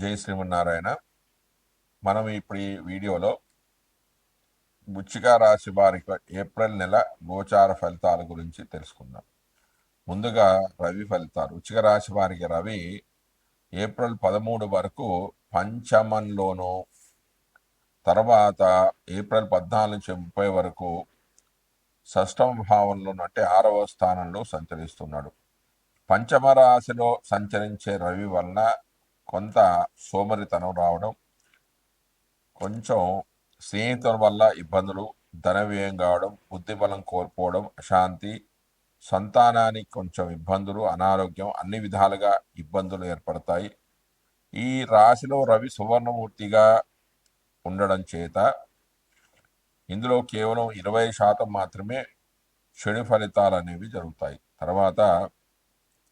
జై శ్రీమన్నారాయణ. మనం ఇప్పుడు ఈ వీడియోలో వృచ్చిక రాశి వారికి ఏప్రిల్ నెల గోచార ఫలితాల గురించి తెలుసుకుందాం. ముందుగా రవి ఫలితాలు. వృచ్చిక రాశి వారికి రవి ఏప్రిల్ పదమూడు వరకు పంచమంలోను తర్వాత ఏప్రిల్ పద్నాలుగు నుంచి ముప్పై వరకు షష్టమ భావంలో అంటే ఆరవ స్థానంలో సంచరిస్తున్నాడు. పంచమ రాశిలో సంచరించే రవి వలన కొంత సోమరితనం రావడం కొంచెం స్నేహితుల వల్ల ఇబ్బందులు ధన వ్యయం కావడం బుద్ధిబలం కోల్పోవడం అశాంతి సంతానానికి కొంచెం ఇబ్బందులు అనారోగ్యం అన్ని విధాలుగా ఇబ్బందులు ఏర్పడతాయి. ఈ రాశిలో రవి సువర్ణమూర్తిగా ఉండడం చేత ఇందులో కేవలం ఇరవై శాతం మాత్రమే చెడు ఫలితాలు అనేవి జరుగుతాయి. తర్వాత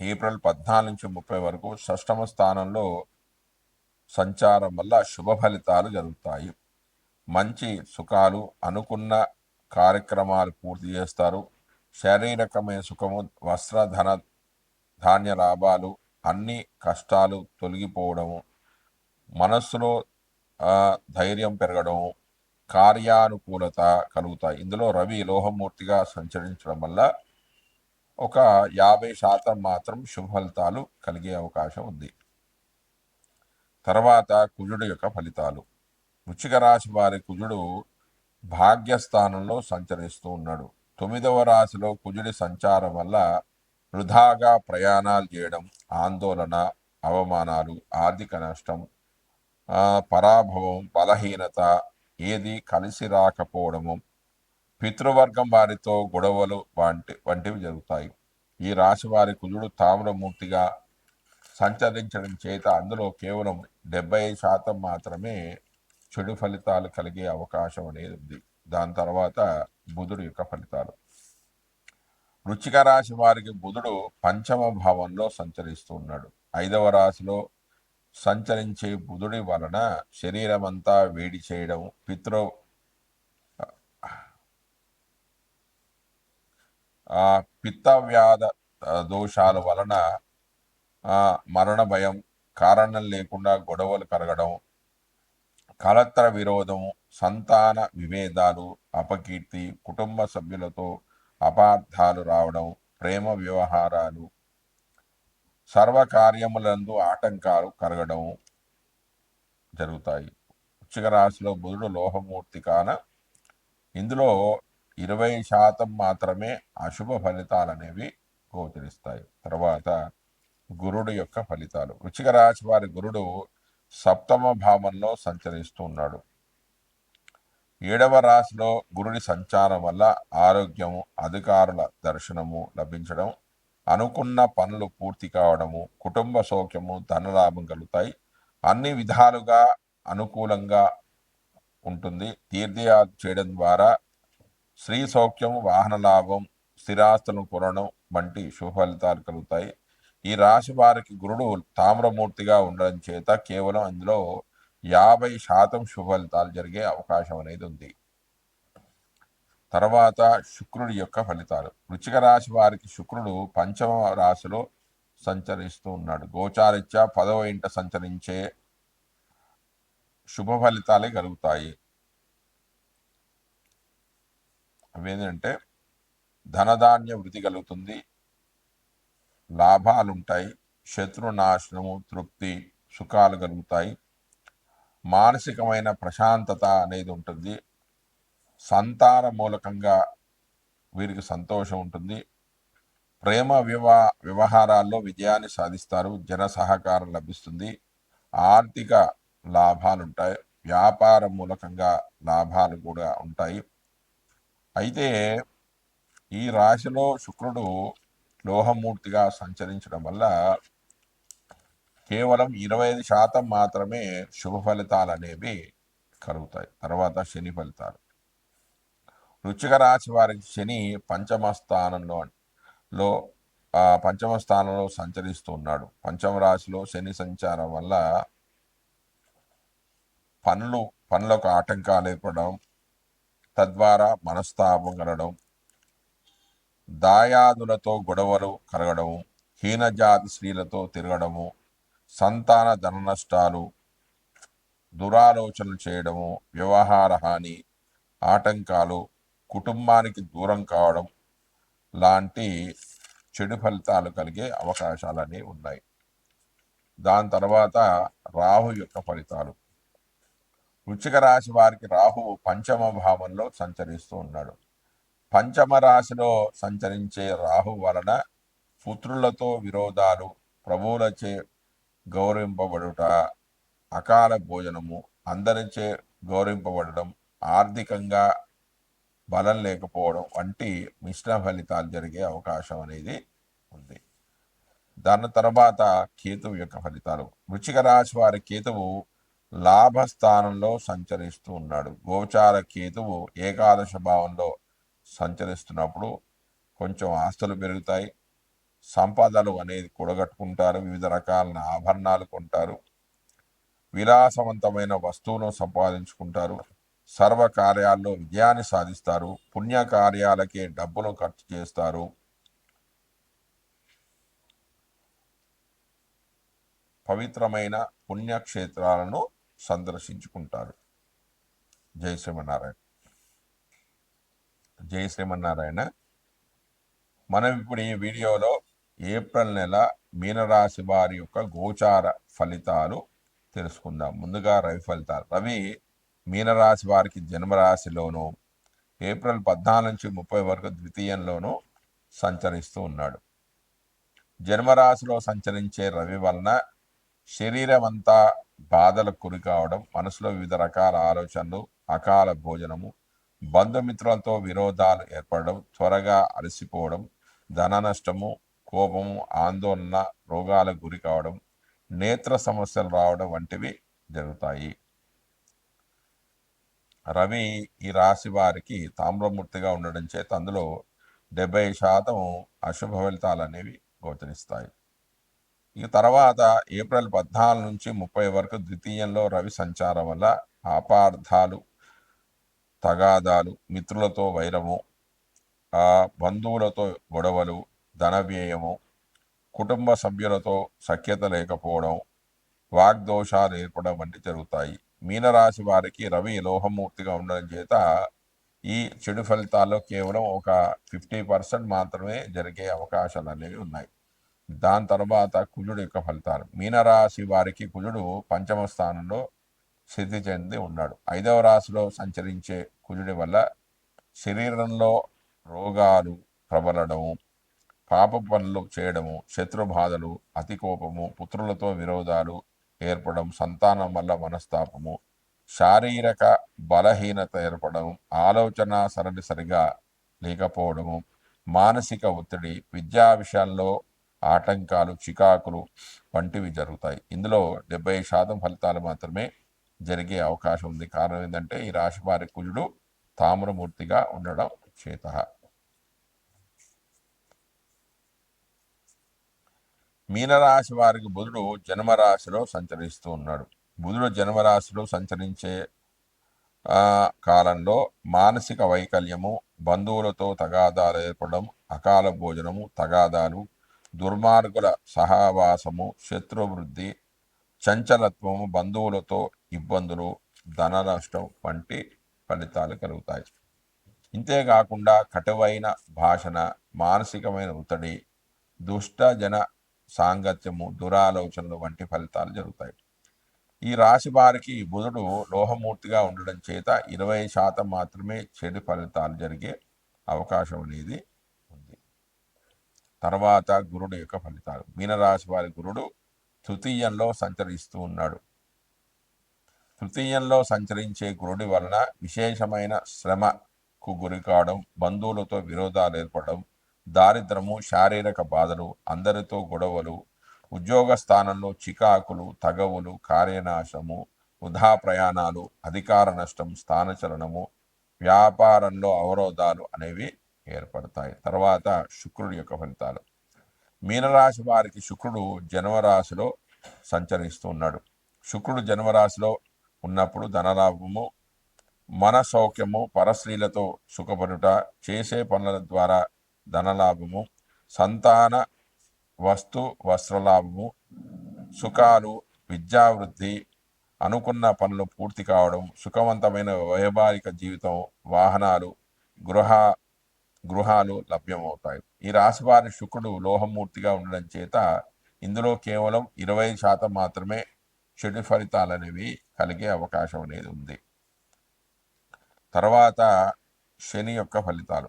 ఏప్రిల్ పద్నాలుగు నుంచి ముప్పై వరకు షష్టమ స్థానంలో సంచారం వల్ల శుభ ఫలితాలు జరుగుతాయి. మంచి సుఖాలు అనుకున్న కార్యక్రమాలు పూర్తి చేస్తారు. శారీరకమైన సుఖము వస్త్ర ధన ధాన్య లాభాలు అన్ని కష్టాలు తొలగిపోవడము మనస్సులో ధైర్యం పెరగడం కార్యానుకూలత కలుగుతాయి. ఇందులో రవి లోహమూర్తిగా సంచరించడం వల్ల ఒక యాభై శాతం మాత్రం శుభఫలితాలు కలిగే అవకాశం ఉంది. తర్వాత కుజుడు యొక్క ఫలితాలు. వృచ్చిక రాశి వారి కుజుడు భాగ్యస్థానంలో సంచరిస్తూ ఉన్నాడు. తొమ్మిదవ రాశిలో కుజుడి సంచారం వల్ల వృధాగా ప్రయాణాలు చేయడం ఆందోళన అవమానాలు ఆర్థిక నష్టం పరాభవం బలహీనత ఏది కలిసి రాకపోవడము పితృవర్గం వారితో గొడవలు వంటి వంటివి జరుగుతాయి. ఈ రాశి వారి కుజుడు తామ్రమూర్తిగా సంచరించడం చేత అందులో కేవలం డెబ్బై శాతం మాత్రమే చెడు ఫలితాలు కలిగే అవకాశం అనేది ఉంది. దాని తర్వాత బుధుడు యొక్క ఫలితాలు. వృచ్చిక రాశి వారికి బుధుడు పంచమ భావంలో సంచరిస్తూ ఉన్నాడు. ఐదవ రాశిలో సంచరించే బుధుడి వలన శరీరం అంతా వేడి చేయడం పితృ పిత్తవ్యాధ దోషాల వలన మరణ భయం కారణం లేకుండా గొడవలు కలగడం కలత్ర విరోధం సంతాన విభేదాలు అపకీర్తి కుటుంబ సభ్యులతో అపార్థాలు రావడం ప్రేమ వ్యవహారాలు సర్వకార్యములందు ఆటంకాలు కలగడం జరుగుతాయి. వృచ్చిక రాశిలో బుధుడు లోహమూర్తి కాన ఇందులో ఇరవై శాతం మాత్రమే అశుభ ఫలితాలు అనేవి గోచరిస్తాయి. తర్వాత గురుడు యొక్క ఫలితాలు. వృశ్చిక రాశి వారి గురుడు సప్తమ భావంలో సంచరిస్తూ ఉన్నాడు. ఏడవ రాశిలో గురుడి సంచారం వల్ల ఆరోగ్యము అధికారుల దర్శనము లభించడం అనుకున్న పనులు పూర్తి కావడము కుటుంబ సౌఖ్యము ధనలాభం కలుగుతాయి. అన్ని విధాలుగా అనుకూలంగా ఉంటుంది. తీర్థయాత్ర చేయడం ద్వారా స్త్రీ సౌఖ్యము వాహన లాభం స్థిరాస్తులను కొనడం వంటి శుభ ఫలితాలు కలుగుతాయి. ఈ రాశి వారికి గురుడు తామ్రమూర్తిగా ఉండడం చేత కేవలం అందులో యాభై శాతం శుభ ఫలితాలు జరిగే అవకాశం అనేది ఉంది. తర్వాత శుక్రుడి యొక్క ఫలితాలు. వృచ్చిక రాశి వారికి శుక్రుడు పంచమ రాశిలో సంచరిస్తూ ఉన్నాడు. గోచారిత్య పదవ ఇంట సంచరించే శుభ ఫలితాలే కలుగుతాయి. అవి ఏంటంటే ధనధాన్య వృద్ధి కలుగుతుంది లాభాలుంటాయి శత్రునాశనము తృప్తి సుఖాలు కలుగుతాయి. మానసికమైన ప్రశాంతత అనేది ఉంటుంది. సంతాన మూలకంగా వీరికి సంతోషం ఉంటుంది. ప్రేమ వివా వ్యవహారాల్లో విజయాన్ని సాధిస్తారు. జన సహకారం లభిస్తుంది. ఆర్థిక లాభాలు ఉంటాయి వ్యాపార మూలకంగా లాభాలు కూడా ఉంటాయి. అయితే ఈ రాశిలో శుక్రుడు లోహమూర్తిగా సంచరించడం వల్ల కేవలం ఇరవై ఐదు శాతం మాత్రమే శుభ ఫలితాలు అనేవి కలుగుతాయి. తర్వాత శని ఫలితాలు. వృచ్చిక రాశి వారికి శని పంచమ స్థానంలో లో ఆ, పంచమ స్థానంలో సంచరిస్తూ ఉన్నాడు. పంచమ రాశిలో శని సంచారం వల్ల పనులు పనులకు ఆటంకాలు ఏర్పడడం తద్వారా మనస్తాపం కలగడం దాయాదులతో గొడవలు కలగడము హీనజాతి స్త్రీలతో తిరగడము సంతాన ధన నష్టాలు దురాలోచనలు చేయడము వ్యవహార హాని ఆటంకాలు కుటుంబానికి దూరం కావడం లాంటి చెడు ఫలితాలు కలిగే అవకాశాలు అనేవి ఉన్నాయి. దాని తర్వాత రాహు యొక్క ఫలితాలు. వృచ్చిక రాశి వారికి రాహువు పంచమ భావంలో సంచరిస్తూ ఉన్నాడు. పంచమ రాశిలో సంచరించే రాహు వలన పుత్రులతో విరోధాలు ప్రభువులచే గౌరవింపబడుట అకాల భోజనము అందరిచే గౌరవింపబడడం ఆర్థికంగా బలం లేకపోవడం వంటి మిశ్రమ ఫలితాలు జరిగే అవకాశం అనేది ఉంది. దాని తర్వాత కేతువు యొక్క ఫలితాలు. వృచ్చిక రాశి వారి కేతువు లాభస్థానంలో సంచరిస్తూ ఉన్నాడు. గోచార కేతువు ఏకాదశ భావంలో సంచరిస్తున్నప్పుడు కొంచెం ఆస్తులు పెరుగుతాయి. సంపదలు అనేది కూడగట్టుకుంటారు. వివిధ రకాల ఆభరణాలు కొంటారు. విలాసవంతమైన వస్తువును సంపాదించుకుంటారు. సర్వ కార్యాల్లో విజయాన్ని సాధిస్తారు. పుణ్య కార్యాలకే డబ్బును ఖర్చు చేస్తారు. పవిత్రమైన పుణ్యక్షేత్రాలను సందర్శించుకుంటారు. జై శ్రీమన్నారాయణ. జై శ్రీమన్నారాయణ. మనం ఇప్పుడు ఈ వీడియోలో ఏప్రిల్ నెల మీనరాశి వారి యొక్క గోచార ఫలితాలు తెలుసుకుందాం. ముందుగా రవి ఫలితాలు. రవి మీనరాశి వారికి జన్మరాశిలోను ఏప్రిల్ పద్నాలుగు నుంచి ముప్పై వరకు ద్వితీయంలోనూ సంచరిస్తూ ఉన్నాడు. జన్మరాశిలో సంచరించే రవి వలన శరీరం అంతా బాధలకు గురి కావడం మనసులో వివిధ రకాల ఆలోచనలు అకాల భోజనము బంధుమిత్రులతో విరోధాలు ఏర్పడడం త్వరగా అలసిపోవడం ధన నష్టము కోపము ఆందోళన రోగాలకు గురి కావడం నేత్ర సమస్యలు రావడం వంటివి జరుగుతాయి. రవి ఈ రాశి వారికి తామ్రమూర్తిగా ఉండడం చేత అందులో డెబ్బై శాతం అశుభ ఫలితాలు అనేవి గోచరిస్తాయి. ఇక తర్వాత ఏప్రిల్ పద్నాలుగు నుంచి ముప్పై వరకు ద్వితీయంలో రవి సంచారం వల్ల అపార్థాలు తగాదాలు మిత్రులతో వైరము బంధువులతో గొడవలు ధన వ్యయము కుటుంబ సభ్యులతో సఖ్యత లేకపోవడం వాగ్దోషాలు ఏర్పడడం వంటి జరుగుతాయి. మీనరాశి వారికి రవి లోహమూర్తిగా ఉండడం చేత ఈ చెడు ఫలితాల్లో కేవలం ఒక ఫిఫ్టీ పర్సెంట్ మాత్రమే జరిగే అవకాశాలు అనేవి ఉన్నాయి. దాని తర్వాత కుజుడు యొక్క ఫలితాలు. మీనరాశి వారికి కుజుడు పంచమ స్థానంలో స్థితి చెంది ఉన్నాడు. ఐదవ రాశిలో సంచరించే కుజుడి వల్ల శరీరంలో రోగాలు ప్రబలడము పాప పనులు చేయడము శత్రుబాధలు అతి కోపము పుత్రులతో విరోధాలు ఏర్పడడం సంతానం వల్ల మనస్తాపము శారీరక బలహీనత ఏర్పడడం ఆలోచన సరళి సరిగా లేకపోవడము మానసిక ఒత్తిడి విద్యా విషయాల్లో ఆటంకాలు చికాకులు వంటివి జరుగుతాయి. ఇందులో డెబ్బై శాతం ఫలితాలు మాత్రమే జరిగే అవకాశం ఉంది. కారణం ఏంటంటే ఈ రాశి వారి కుజుడు తామ్రమూర్తిగా ఉండడం చేత. మీనరాశి వారికి బుధుడు జన్మరాశిలో సంచరిస్తూ ఉన్నాడు. బుధుడు జన్మరాశిలో సంచరించే కాలంలో మానసిక వైకల్యము బంధువులతో తగాదాలు ఏర్పడడం అకాల భోజనము తగాదాలు దుర్మార్గుల సహవాసము శత్రువృద్ధి చంచలత్వము బంధువులతో ఇబ్బందులు ధన నష్టం వంటి ఫలితాలు కలుగుతాయి. ఇంతేకాకుండా కటువైన భాషణ మానసికమైన ఒత్తిడి దుష్ట జన సాంగత్యము దురాలోచనలు వంటి ఫలితాలు జరుగుతాయి. ఈ రాశి వారికి బుధుడు లోహమూర్తిగా ఉండడం చేత ఇరవై శాతం మాత్రమే చెడు ఫలితాలు జరిగే అవకాశం అనేది తర్వాత గురుడు యొక్క ఫలితాలు. మీనరాశి వారి గురుడు తృతీయంలో సంచరిస్తూ ఉన్నాడు. తృతీయంలో సంచరించే గురుడి వలన విశేషమైన శ్రమకు గురి కావడం బంధువులతో విరోధాలు ఏర్పడడం దారిద్రము శారీరక బాధలు అందరితో గొడవలు ఉద్యోగ స్థానంలో చికాకులు తగవులు కార్యనాశము వృధా ప్రయాణాలు అధికార నష్టం స్థానచలనము వ్యాపారంలో అవరోధాలు అనేవి ఏర్పడతాయి. తర్వాత శుక్రుడి యొక్క ఫలితాలు. మీనరాశి వారికి శుక్రుడు జన్మరాశిలో సంచరిస్తూ ఉన్నాడు. శుక్రుడు జన్మరాశిలో ఉన్నప్పుడు ధనలాభము మన సౌఖ్యము పరస్త్రీలతో సుఖపడుట చేసే పనుల ద్వారా ధనలాభము సంతాన వస్తు వస్త్రలాభము సుఖాలు విద్యావృద్ధి అనుకున్న పనులు పూర్తి కావడం సుఖవంతమైన వైభారిక జీవితం వాహనాలు గృహ గృహాలు లభ్యమవుతాయి. ఈ రాశి వారి శుక్రుడు లోహమూర్తిగా ఉండడం చేత ఇందులో కేవలం ఇరవై శాతం మాత్రమే చెడు ఫలితాలు అనేవి కలిగే అవకాశం అనేది ఉంది. తర్వాత శని యొక్క ఫలితాలు.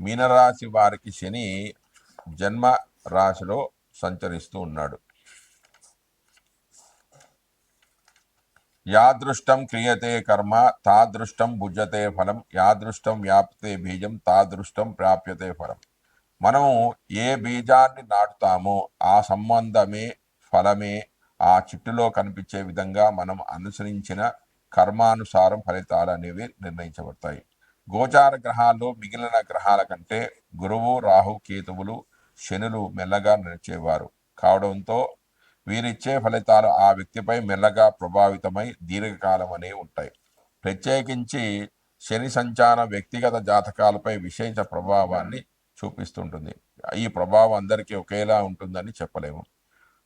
మీనరాశి వారికి శని జన్మ రాశిలో సంచరిస్తూ ఉన్నాడు. యాదృష్టం క్రియతే కర్మ తాదృష్టం భుజతే ఫలం యాదృష్టం వ్యాప్తే బీజం తాదృష్టం ప్రాప్యతే ఫలం. మనము ఏ బీజాన్ని నాటుతామో ఆ సంబంధమే ఫలమే ఆ చిట్టులో కనిపించే విధంగా మనం అనుసరించిన కర్మానుసారం ఫలితాలు అనేవి నిర్ణయించబడతాయి. గోచార గ్రహాల్లో మిగిలిన గ్రహాల కంటే గురువు రాహు కేతువులు శనులు మెల్లగా నడిచేవారు. కావడంతో వీరిచ్చే ఫలితాలు ఆ వ్యక్తిపై మెల్లగా ప్రభావితమై దీర్ఘకాలం అనే ఉంటాయి. ప్రత్యేకించి శని సంచారం వ్యక్తిగత జాతకాలపై విశేష ప్రభావాన్ని చూపిస్తుంటుంది. ఈ ప్రభావం అందరికీ ఒకేలా ఉంటుందని చెప్పలేము.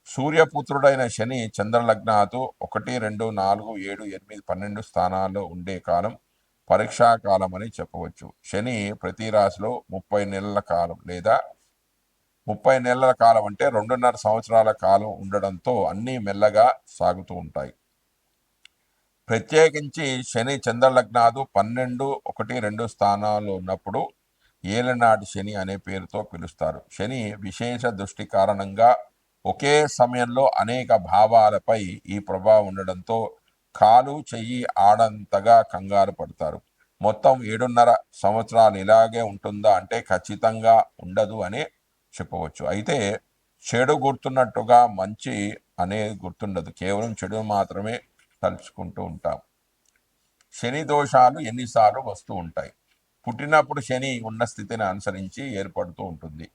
సూర్యపుత్రుడైన శని చంద్రలగ్నాతో ఒకటి రెండు నాలుగు ఏడు ఎనిమిది పన్నెండు స్థానాల్లో ఉండే కాలం పరీక్షా కాలం అని చెప్పవచ్చు. శని ప్రతి రాశిలో ముప్పై నెలల కాలం లేదా ముప్పై నెలల కాలం అంటే రెండున్నర సంవత్సరాల కాలం ఉండడంతో అన్నీ మెల్లగా సాగుతూ ఉంటాయి. ప్రత్యేకించి శని చంద్రలగ్నాదు పన్నెండు ఒకటి రెండు స్థానాల్లో ఉన్నప్పుడు ఏలనాటి శని అనే పేరుతో పిలుస్తారు. శని విశేష దృష్టి కారణంగా ఒకే సమయంలో అనేక భావాలపై ఈ ప్రభావం ఉండడంతో కాలు చెయ్యి ఆడంతగా కంగారు పడతారు. మొత్తం ఏడున్నర సంవత్సరాలు ఇలాగే ఉంటుందా అంటే ఖచ్చితంగా ఉండదు అనే చెప్పవచ్చు. అయితే చెడు గుర్తున్నట్టుగా మంచి అనేది గుర్తుండదు. కేవలం చెడు మాత్రమే తలుచుకుంటూ ఉంటాం. శని దోషాలు ఎన్నిసార్లు వస్తూ ఉంటాయి. పుట్టినప్పుడు శని ఉన్న స్థితిని అనుసరించి ఏర్పడుతూ ఉంటుంది.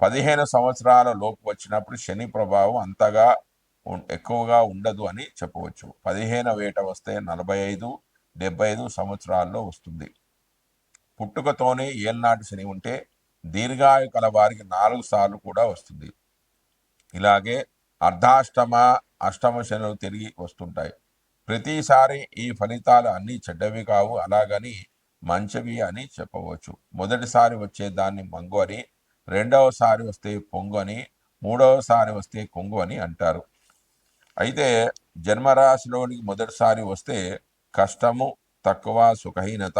పదిహేను సంవత్సరాల లోపు వచ్చినప్పుడు శని ప్రభావం అంతగా ఎక్కువగా ఉండదు అని చెప్పవచ్చు. పదిహేను వేట వస్తే నలభై ఐదు డెబ్బై ఐదు సంవత్సరాల్లో వస్తుంది. పుట్టుకతోనే ఏళ్ళనాటి శని ఉంటే దీర్ఘాయు కల వారికి నాలుగు సార్లు కూడా వస్తుంది. ఇలాగే అర్ధాష్టమ అష్టమ శనులు తిరిగి వస్తుంటాయి. ప్రతిసారి ఈ ఫలితాలు అన్నీ చెడ్డవి కావు. అలాగని మంచివి అని చెప్పవచ్చు. మొదటిసారి వచ్చే దాన్ని మంగు అని రెండవసారి వస్తే పొంగు అని మూడవసారి వస్తే కొంగు అని అంటారు. అయితే జన్మరాశిలోనికి మొదటిసారి వస్తే కష్టము తక్కువ సుఖహీనత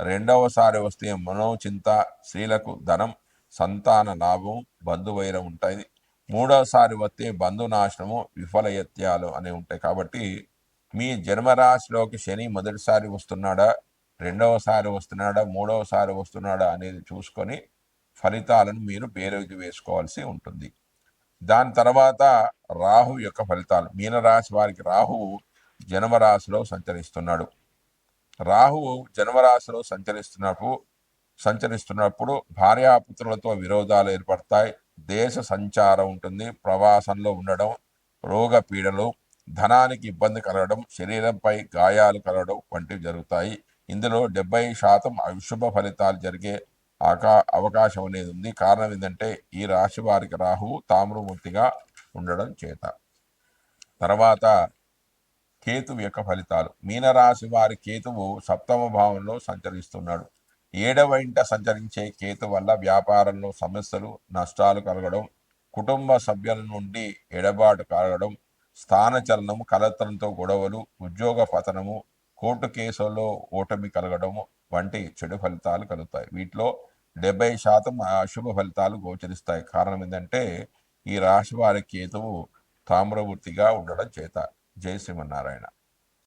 రెండవసారి వస్తే మనోచింత స్త్రీలకు ధనం సంతాన లాభం బంధువైరం ఉంటుంది మూడవసారి వస్తే బంధునాశనము విఫలయత్యాలు అనేవి ఉంటాయి. కాబట్టి మీ జన్మరాశిలోకి శని మొదటిసారి వస్తున్నాడా రెండవసారి వస్తున్నాడా మూడవసారి వస్తున్నాడా అనేది చూసుకొని ఫలితాలను మీరు పేరుకి వేసుకోవాల్సి ఉంటుంది. దాని తర్వాత రాహు యొక్క ఫలితాలు. మీనరాశి వారికి రాహువు జన్మరాశిలో సంచరిస్తున్నాడు. రాహువు జన్మరాశిలో సంచరిస్తున్నప్పుడు సంచరిస్తున్నప్పుడు భార్యాపుత్రులతో విరోధాలు ఏర్పడతాయి. దేశ సంచారం ఉంటుంది. ప్రవాసంలో ఉండడం రోగ పీడలు ధనానికి ఇబ్బంది కలగడం శరీరంపై గాయాలు కలగడం వంటివి జరుగుతాయి. ఇందులో డెబ్బై శాతం అశుభ ఫలితాలు జరిగే ఆకా అవకాశం అనేది ఉంది. కారణం ఏంటంటే ఈ రాశి వారికి రాహువు తామ్రమూర్తిగా ఉండడం చేత. తర్వాత కేతువు యొక్క ఫలితాలు. మీనరాశి వారి కేతువు సప్తమ భావంలో సంచరిస్తున్నాడు. ఏడవ ఇంట సంచరించే కేతు వల్ల వ్యాపారంలో సమస్యలు నష్టాలు కలగడం కుటుంబ సభ్యుల నుండి ఎడబాటు కలగడం స్థానచలనము కలత్రంతో గొడవలు ఉద్యోగ పతనము కోర్టు కేసుల్లో ఓటమి కలగడము వంటి చెడు ఫలితాలు కలుగుతాయి. వీటిలో డెబ్బై శాతం అశుభ ఫలితాలు గోచరిస్తాయి. కారణం ఏంటంటే ఈ రాశి వారి కేతువు తామ్రవృత్తిగా ఉండడం చేత. జయ శ్రీమన్నారాయణ.